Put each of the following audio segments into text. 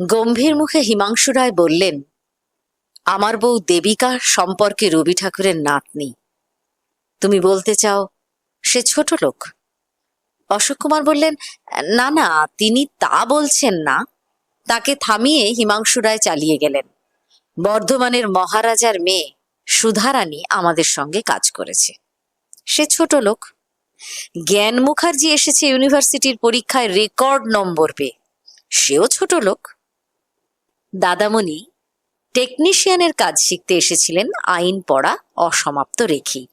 গম্ভীর মুখে হিমাংশু রায় বললেন, আমার বউ দেবিকা সম্পর্কে রবি ঠাকুরের নাতনি। তুমি বলতে চাও, সে ছোট লোক? অশোক কুমার বললেন, না না, তিনি তা বলছেন না। তাকে থামিয়ে হিমাংশু রায় চালিয়ে গেলেন। বর্ধমানের মহারাজার মেয়ে সুধারানী আমাদের সঙ্গে কাজ করেছে। সে ছোট লোক। জ্ঞান মুখার্জি এসেছে ইউনিভার্সিটির পরীক্ষায় রেকর্ড নম্বর পেয়ে। সেও ছোট লোক। দাদামণি টেকনিশিয়ানের কাজ শিখতে এসেছিলেন আইন পড়া অসমাপ্ত রেখেই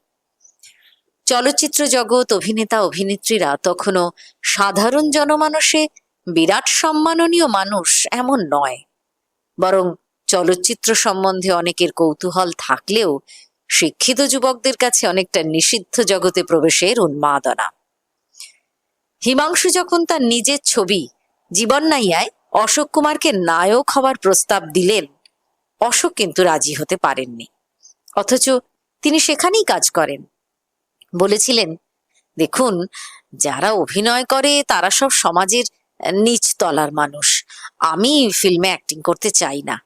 চলচ্চিত্র জগৎ, অভিনেতা, অভিনেত্রীরা তখনও সাধারণ জনমানসে বিরাট সম্মাননীয় মানুষ এমন নয়। বরং চলচ্চিত্র সম্বন্ধে অনেকের কৌতূহল থাকলেও শিক্ষিত যুবকদের কাছে অনেকটা নিষিদ্ধ জগতে প্রবেশের উন্মাদনা। হিমাংশু যখন তার নিজের ছবি জীবন্নাইয়ায় অশোক কুমারকে নায়ক হওয়ার প্রস্তাব দিলেন। অশোক কিন্তু রাজি হতে পারেননি। অথচ তিনি সেখানেই কাজ করেন। বলেছিলেন, দেখুন, যারা অভিনয় করে তারা সব সমাজের নিচ তলার মানুষ। আমি ফিল্মে অ্যাক্টিং করতে চাই না।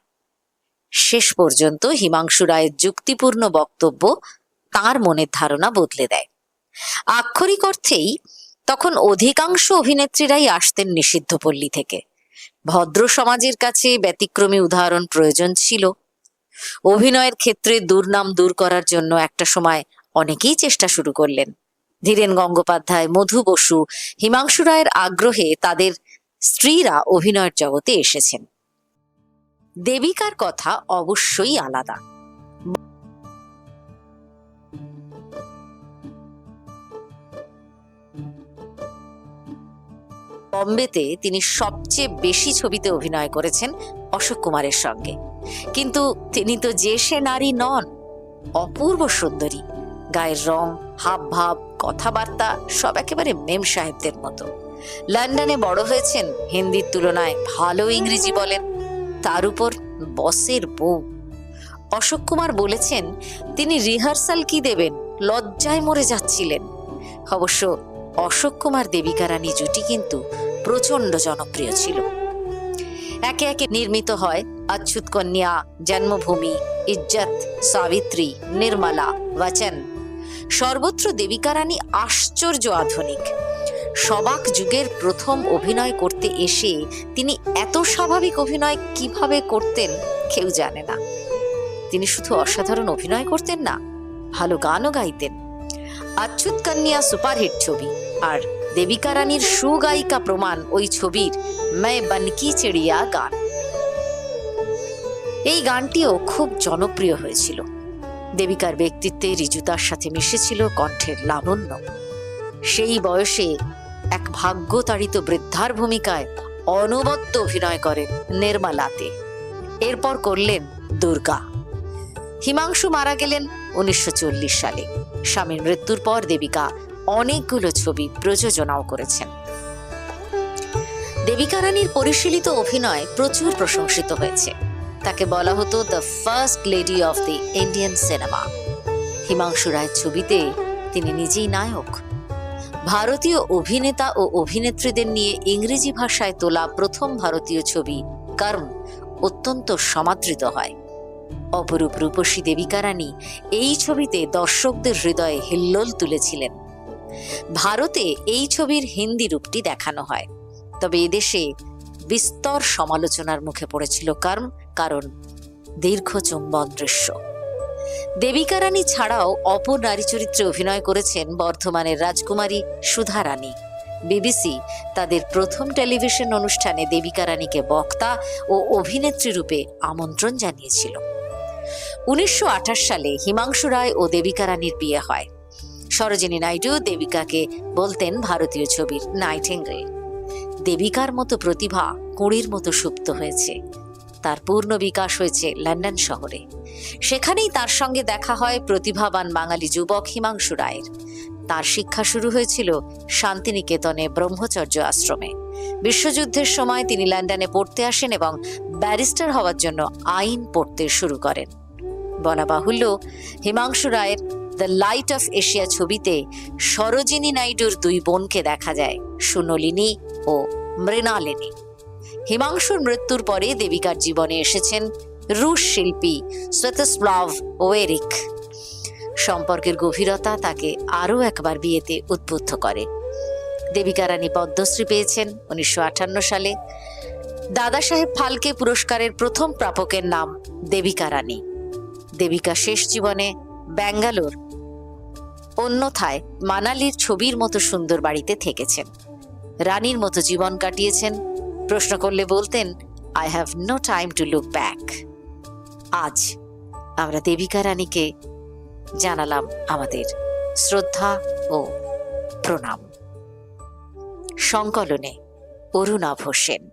শেষ পর্যন্ত হিমাংশু রায়ের যুক্তিপূর্ণ বক্তব্য তার মনের ধারণা বদলে দেয়। আক্ষরিক অর্থেই তখন অধিকাংশ অভিনেত্রীরাই আসতেন নিষিদ্ধ পল্লী থেকে। ভদ্র সমাজের কাছে ব্যতিক্রমী উদাহরণ প্রয়োজন ছিল। অভিনয়ের ক্ষেত্রে দুর্নাম দূর করার জন্য একটা সময় অনেকেই চেষ্টা শুরু করলেন। ধীরেন গঙ্গোপাধ্যায়, মধু বসু, হিমাংশু রায়ের আগ্রহে তাদের স্ত্রীরা অভিনয়ের জগতে এসেছেন। দেবিকার কথা অবশ্যই আলাদা। বম্বেতে তিনি সবচেয়ে বেশি ছবিতে অভিনয় করেছেন অশোক কুমারের সঙ্গে। কিন্তু তিনি তো যে সে নারী নন, অপূর্ব সুন্দরী। গায়ের রং হাব ভাব কথাবার্তা সব একেবারে মেম সাহেবদের মতো। লন্ডনে বড় হয়েছেন, হিন্দির তুলনায় ভালো ইংরেজি বলেন, তার উপর বসের বউ। অশোক কুমার বলেছেন, তিনি রিহার্সাল কি দেবেন, লজ্জায় মরে যাচ্ছিলেন। অবশ্য অশোক কুমার দেবিকা রানী জুটি কিন্তু প্রচণ্ড জনপ্রিয় ছিল। একে একে নির্মিত হয় অচ্যুত কন্যা, জন্মভূমি, ইজ্জত, সাবিত্রী, নির্মলা বচন সর্বত্র দেবিকা রানী আশ্চর্য আধুনিক। সবাক যুগের প্রথম অভিনয় করতে এসে তিনি এত স্বাভাবিক অভিনয় কীভাবে করতেন কেউ জানে না। তিনি শুধু অসাধারণ অভিনয় করতেন না, ভালো গানও গাইতেন। অচ্যুত কন্যা সুপারহিট ছবি আর দেবিকা রানীর সুগায়িকা প্রমাণ ওই ছবির मैं বনকি চিড়িয়া গান। এই গানটিও খুব জনপ্রিয় হয়েছিল। দেবিকার ব্যক্তিত্বে ঋজুতার সাথে মিশেছিল কণ্ঠের লাবণ্য। সেই বয়সে এক ভাগ্যতাড়িত বৃদ্ধার ভূমিকায় অনবদ্য অভিনয় করেন নির্মালাতে। এরপর করলেন দুর্গা। হিমাংশু মারা গেলেন উনিশশো চল্লিশ সালে। স্বামীর মৃত্যুর পর দেবিকা অনেকগুলো ছবি প্রযোজনাও করেছেন। দেবিকা রানীর পরিশীলিত অভিনয় প্রচুর প্রশংসিত হয়েছে। তাকে বলা হতো the first lady of the Indian cinema Himanshu রায়ের ছবিতে তিনি নিজেই নায়ক। ভারতীয় অভিনেতা ও অভিনেত্রীদের নিয়ে ইংরেজি ভাষায় তোলা প্রথম ভারতীয় ছবি কর্ম অত্যন্ত সমাদৃত হয়। অপরূপ রূপসী দেবিকা রানী এই ছবিতে দর্শকদের হৃদয়ে হিল্লোল তুলেছিলেন। ভারতে এই ছবির হিন্দি রূপটি দেখানো হয়। তবে এদেশে বিস্তর সমালোচনার মুখে পড়েছিল কর্ম, কারণ দীর্ঘ চুম্বন দৃশ্য। দেবিকা রানী ছাড়াও অপর নারী চরিত্রে অভিনয় করেছেন বর্ধমানের রাজকুমারী সুধা রানী। বিবিসি তাদের প্রথম টেলিভিশন অনুষ্ঠানে দেবিকা রানীকে বক্তা ও অভিনেত্রী রূপে আমন্ত্রণ জানিয়েছিল। উনিশশো আঠাশ সালে হিমাংশু রায় ও দেবিকা রানীর বিয়ে হয়। সরোজিনী নাইডু দেবিকাকে বলতেন ভারতীয় ছবির নাইটেঙ্গেল। দেবিকার মতো প্রতিভা কুঁড়ির মতো সুপ্ত হয়েছে। তার পূর্ণ বিকাশ হয়েছে লন্ডন শহরে। সেখানেই তার সঙ্গে দেখা হয় প্রতিভাবান বাঙালি যুবক হিমাংশু রায়ের। তার শিক্ষা শুরু হয়েছিল শান্তিনিকেতনে ব্রহ্মচর্য আশ্রমে। বিশ্বযুদ্ধের সময় তিনি লন্ডনে পড়তে আসেন এবং ব্যারিস্টার হওয়ার জন্য আইন পড়তে শুরু করেন। বলা বাহুল্য হিমাংশু রায়ের দ্য লাইট অফ এশিয়া ছবিতে সরোজিনী নাইডুর দুই বোনকে দেখা যায়, সুনলিনী ও মৃণালিনী। হিমাংশুর মৃত্যুর পরে দেবিকার জীবনে এসেছেন রুশ শিল্পী স্বেতস্লাভ ওয়েরিক। সম্পর্কের গভীরতা তাকে আরও একবার বিয়েতে উদ্বুদ্ধ করে। দেবিকা রানী পদ্মশ্রী পেয়েছেন উনিশশো আটান্ন সালে। দাদা সাহেব ফালকে পুরস্কারের প্রথম প্রাপকের নাম দেবিকা রানী। দেবিকা শেষ জীবনে ব্যাঙ্গালোর অন্যথায় মানালির ছবির মতো সুন্দর বাড়িতে থেকেছেন। রানীর মতো জীবন কাটিয়েছেন। প্রশ্ন করলে বলতেন I have no time to look back আজ আমরা দেবিকা রানীকে জানালাম আমাদের শ্রদ্ধা ও প্রণাম। সংকলনে অরুণাভ সেন।